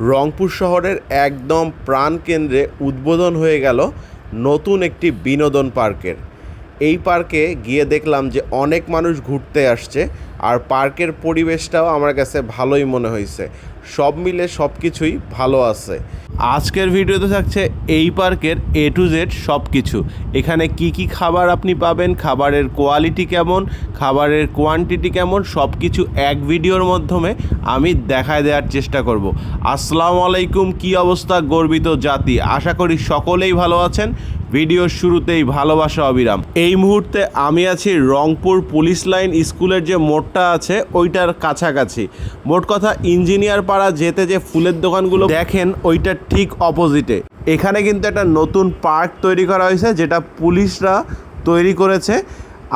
রংপুর শহরের একদম প্রাণকেন্দ্রে উদ্বোধন হয়ে গেল নতুন একটি বিনোদন পার্কের। এই পার্কে গিয়ে দেখলাম যে অনেক মানুষ ঘুরতে আসছে আর পার্কের পরিবেশটাও আমার কাছে ভালোই মনে হয়েছে। সব মিলে সব কিছুই ভালো আছে। আজকের ভিডিওতে থাকছে এই পার্কের এ টু জেড সব কিছু। এখানে কি কি খাবার আপনি পাবেন, খাবারের কোয়ালিটি কেমন, খাবারের কোয়ান্টিটি কেমন, সব কিছু এক ভিডিওর মাধ্যমে আমি দেখায় দেওয়ার চেষ্টা করব। আসসালামু আলাইকুম, কি অবস্থা গর্বিত জাতি? আশা করি সকলেই ভালো আছেন। ভিডিওর শুরুতেই ভালোবাসা অবিরাম। এই মুহূর্তে আমি আছি রংপুর পুলিশ লাইন স্কুলের যে মোড়টা আছে, ওইটার কাছাকাছি। মোট কথা ইঞ্জিনিয়ার পাড়া যেতে যে ফুলের দোকানগুলো দেখেন ওইটার ঠিক অপোজিটে এখানে কিন্তু একটা নতুন পার্ক তৈরি করা হয়েছে, যেটা পুলিশরা তৈরি করেছে।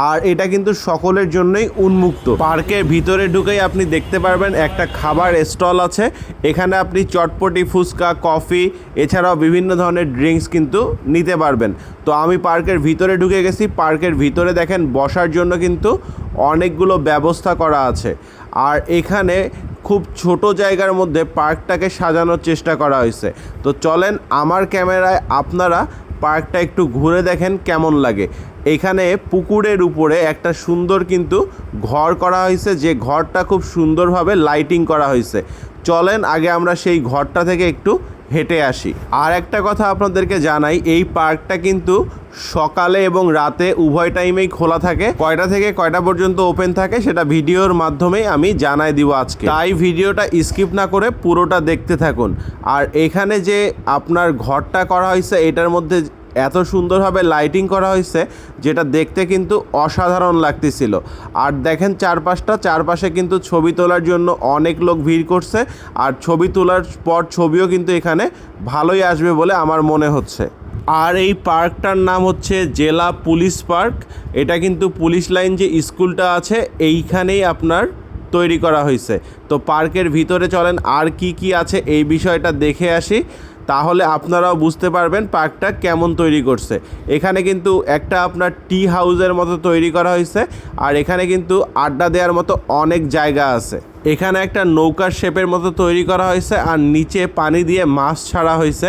আর এটা কিন্তু সকলের জন্যই উন্মুক্ত। পার্কের ভিতরে ঢুকেই আপনি দেখতে পারবেন একটা খাবার স্টল আছে। এখানে আপনি চটপটি, ফুচকা, কফি, এছাড়াও বিভিন্ন ধরনের ড্রিঙ্কস কিন্তু নিতে পারবেন। তো আমি পার্কের ভিতরে ঢুকে গেছি। পার্কের ভিতরে দেখেন বসার জন্য কিন্তু অনেকগুলো ব্যবস্থা করা আছে। আর এখানে খুব ছোট জায়গার মধ্যে পার্কটাকে সাজানোর চেষ্টা করা হয়েছে। তো চলেন আমার ক্যামেরায় আপনারা পার্কটা একটু ঘুরে দেখেন কেমন লাগে। এখানে পুকুরের উপরে একটা সুন্দর কিন্তু ঘর করা হয়েছে, যে ঘরটা খুব সুন্দরভাবে লাইটিং করা হয়েছে। চলেন আগে আমরা সেই ঘরটা থেকে একটু হেঁটে আসি। আর একটা কথা আপনাদেরকে জানাই, এই পার্কটা কিন্তু সকালে এবং রাতে উভয় টাইমেই খোলা থাকে। কয়টা থেকে কয়টা পর্যন্ত ওপেন থাকে সেটা ভিডিওর মাধ্যমেই আমি জানাই দিব আজকে। তাই ভিডিওটা স্কিপ না করে পুরোটা দেখতে থাকুন। আর এখানে যে আপনার ঘরটা করা হয়েছে, এটার মধ্যে এত সুন্দরভাবে লাইটিং করা হয়েছে, যেটা দেখতে কিন্তু অসাধারণ লাগতেছিল। আর দেখেন চারপাশটা, চারপাশে কিন্তু ছবি তোলার জন্য অনেক লোক ভিড় করছে, আর ছবি তোলার পর ছবিও কিন্তু এখানে ভালোই আসবে বলে আমার মনে হচ্ছে। আর এই পার্কটার নাম হচ্ছে জেলা পুলিশ পার্ক। এটা কিন্তু পুলিশ লাইন যে স্কুলটা আছে, এইখানেই আপনার তৈরি করা হয়েছে। তো পার্কের ভিতরে চলেন, আর কি কি আছে এই বিষয়টা দেখে আসি। তাহলে আপনারাও বুঝতে পারবেন পার্কটা কেমন তৈরি করছে। এখানে কিন্তু একটা আপনার টি হাউসের মতো তৈরি করা হয়েছে আর এখানে কিন্তু আড্ডা দেওয়ার মতো অনেক জায়গা আছে। এখানে একটা নৌকার শেপের মতো তৈরি করা হয়েছে আর নিচে পানি দিয়ে মাছ ছাড়া হয়েছে।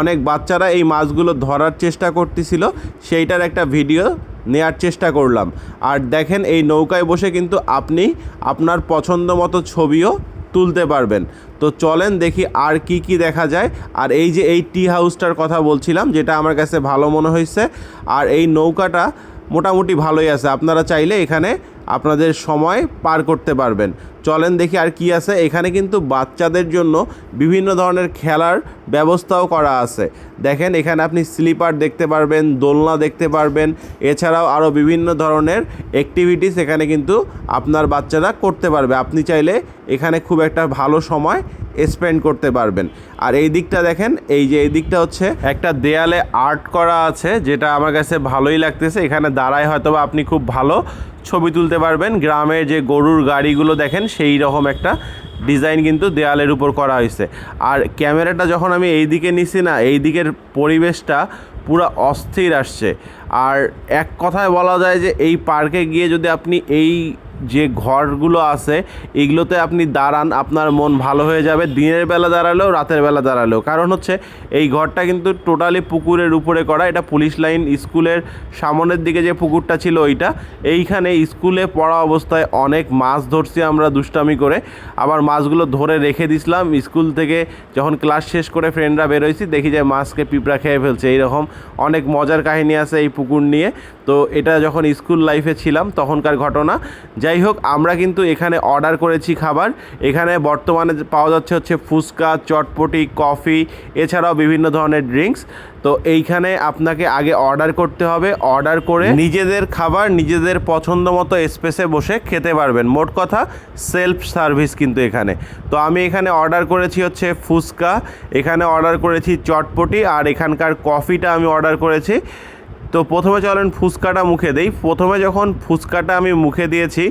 অনেক বাচ্চারা এই মাছগুলো ধরার চেষ্টা করতেছিল, সেইটার একটা ভিডিও নেয়ার চেষ্টা করলাম। আর দেখেন এই নৌকায় বসে কিন্তু আপনি আপনার পছন্দ মতো ছবিও তুলতে পারবেন। তো চলেন দেখি আর কি কি দেখা যায়। আর এই যে এই টি হাউসটার কথা বলছিলাম, যেটা আমার কাছে ভালো মনে হয়েছে, আর এই নৌকাটা মোটামুটি ভালোই আছে। আপনারা চাইলে এখানে আপনাদের সময় পার করতে পারবেন। চলেন দেখি আর কি আছে। এখানে কিন্তু বাচ্চাদের জন্য বিভিন্ন ধরনের খেলার ব্যবস্থাও করা আছে। দেখেন, এখানে আপনি স্লিপার দেখতে পারবেন, দোলনা দেখতে পারবেন। এছাড়াও আরও বিভিন্ন ধরনের অ্যাক্টিভিটিস এখানে কিন্তু আপনার বাচ্চারা করতে পারবে। আপনি চাইলে এখানে খুব একটা ভালো সময় স্পেন্ড করতে পারবেন। আর এই দিকটা দেখেন, এই যে এই দিকটা হচ্ছে একটা দেয়ালে আর্ট করা আছে, যেটা আমার কাছে ভালোই লাগতেছে। এখানে দাঁড়ায় হয়তো আপনি খুব ভালো ছবি তুলতে পারবেন। গ্রামের যে গরুর গাড়িগুলো দেখেন, সেই রকম একটা ডিজাইন কিন্তু দেয়ালের উপর করা হয়েছে। আর ক্যামেরাটা যখন আমি এই দিকে নিছি না, এই দিকের পরিবেশটা পুরো অস্থির আসছে। আর এক কথায় বলা যায় যে এই পার্কে গিয়ে যদি আপনি এই যে ঘরগুলো আছে, এগুলোতে আপনি দাঁড়ান, আপনার মন ভালো হয়ে যাবে। দিনের বেলা দাঁড়ালেও রাতের বেলা দাঁড়ালেও। কারণ হচ্ছে, এই ঘরটা কিন্তু টোটালি পুকুরের উপরে করা। এটা পুলিশ লাইন স্কুলের সামনের দিকে যে পুকুরটা ছিল ওইটা। এইখানে স্কুলে পড়া অবস্থায় অনেক মাছ ধরছি আমরা দুষ্টামি করে। আবার মাছগুলো ধরে রেখে দিছিলাম। স্কুল থেকে যখন ক্লাস শেষ করে ফ্রেন্ডরা বেরোইছি দেখি যে মাছকে পিঁপড়া খেয়ে ফেলছে। এইরকম অনেক মজার কাহিনী আছে এই পুকুর নিয়ে। তো এটা যখন স্কুল লাইফে ছিলাম তখনকার ঘটনা। যাই হোক, আমরা কিন্তু এখানে অর্ডার করেছি খাবার। এখানে বর্তমানে পাওয়া যাচ্ছে হচ্ছে ফুচকা, চটপটি, কফি, এছাড়াও বিভিন্ন ধরনের ড্রিঙ্কস। তো এইখানে আপনাকে আগে অর্ডার করতে হবে। অর্ডার করে নিজেদের খাবার, নিজেদের পছন্দ মতো স্পেসে বসে খেতে পারবেন। মোট কথা, সেলফ সার্ভিস কিন্তু এখানে। তো আমি এখানে অর্ডার করেছি হচ্ছে ফুচকা, এখানে অর্ডার করেছি চটপটি, আর এখানকার কফিটা আমি অর্ডার করেছি। তো প্রথমে চলেন ফুচকাটা মুখে দেই। প্রথমে যখন ফুচকাটা আমি মুখে দিয়েছি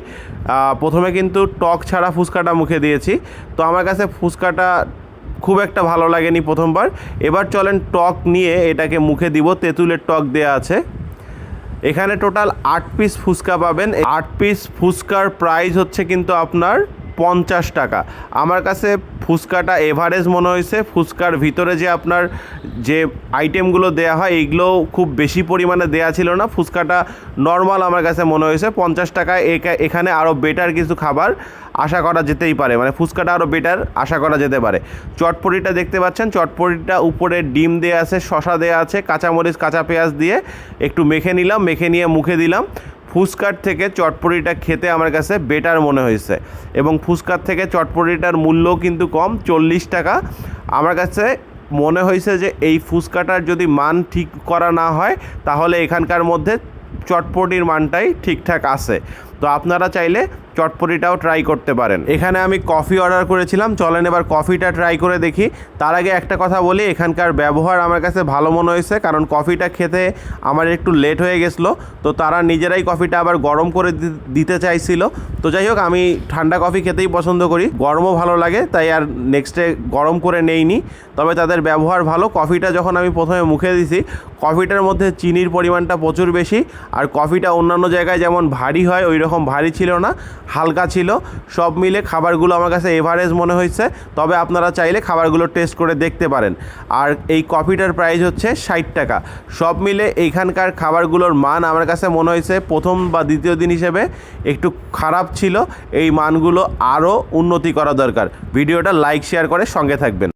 প্রথমে কিন্তু টক ছাড়া ফুচকাটা মুখে দিয়েছি। তো আমার কাছে ফুচকাটা খুব একটা ভালো লাগেনি প্রথমবার। এবার চলেন টক নিয়ে এটাকে মুখে দিব, তেঁতুলের টক দেয়া আছে। এখানে টোটাল আট পিস ফুচকা পাবেন। আট পিস ফুচকার প্রাইস হচ্ছে কিন্তু আপনার পঞ্চাশ টাকা। আমার কাছে ফুচকাটা এভারেজ মনে হয়েছে। ফুচকার ভিতরে যে আপনার যে আইটেমগুলো দেয়া হয় এইগুলো খুব বেশি পরিমাণে দেয়া ছিল না। ফুচকাটা নর্মাল আমার কাছে মনে হয়েছে। পঞ্চাশ টাকায় এখানে আরও বেটার কিছু খাবার আশা করা যেতেই পারে। মানে ফুচকাটা আরও বেটার আশা করা যেতে পারে। চটপটিটা দেখতে পাচ্ছেন। চটপটিটা উপরে ডিম দেয়া আছে শশা দেয়া আছে, কাঁচামরিচ, কাঁচা পেঁয়াজ দিয়ে একটু মেখে নিলাম, মেখে নিয়ে মুখে দিলাম। ফুচকার থেকে চটপটিটা খেতে আমার কাছে বেটার মনে হয়েছে। এবং ফুচকার থেকে চটপটিটার মূল্য কিন্তু কম, চল্লিশ টাকা। আমার কাছে মনে হয়েছে যে এই ফুচকাটার যদি মান ঠিক করা না হয়, তাহলে এখানকার মধ্যে চটপটির মানটাই ঠিকঠাক আছে। তো আপনারা চাইলে চটপটিটাও ট্রাই করতে পারেন। এখানে আমি কফি অর্ডার করেছিলাম। চলেন এবার কফিটা ট্রাই করে দেখি। তার আগে একটা কথা বলি, এখানকার ব্যবহার আমার কাছে ভালো মনে হয়েছে, কারণ কফিটা খেতে আমার একটু লেট হয়ে গেছিল, তো তারা নিজেরাই কফিটা আবার গরম করে দিতে চাইছিল। তো যাই হোক, আমি ঠান্ডা কফি খেতেই পছন্দ করি। গরমও ভালো লাগে, তাই আর নেক্সটে গরম করে নেইনি। তবে তাদের ব্যবহার ভালো। কফিটা যখন আমি প্রথমে মুখে দিছি কফিটার মধ্যে চিনির পরিমাণটা প্রচুর বেশি, আর কফিটা অন্যান্য জায়গায় যেমন ভারী হয় ওই রকম ভারী ছিল না। হালকা ছিল। সব মিলে খাবারগুলো আমার কাছে এভারেজ মনে হয়েছে। তবে আপনারা চাইলে খাবারগুলো টেস্ট করে দেখতে পারেন। আর এই কফিটার প্রাইস হচ্ছে ষাট টাকা। সব মিলে এইখানকার খাবারগুলোর মান আমার কাছে মনে হয়েছে প্রথম বা দ্বিতীয় দিন হিসেবে একটু খারাপ ছিল। এই মানগুলো আরও উন্নতি করা দরকার। ভিডিওটা লাইক শেয়ার করে সঙ্গে থাকবেন।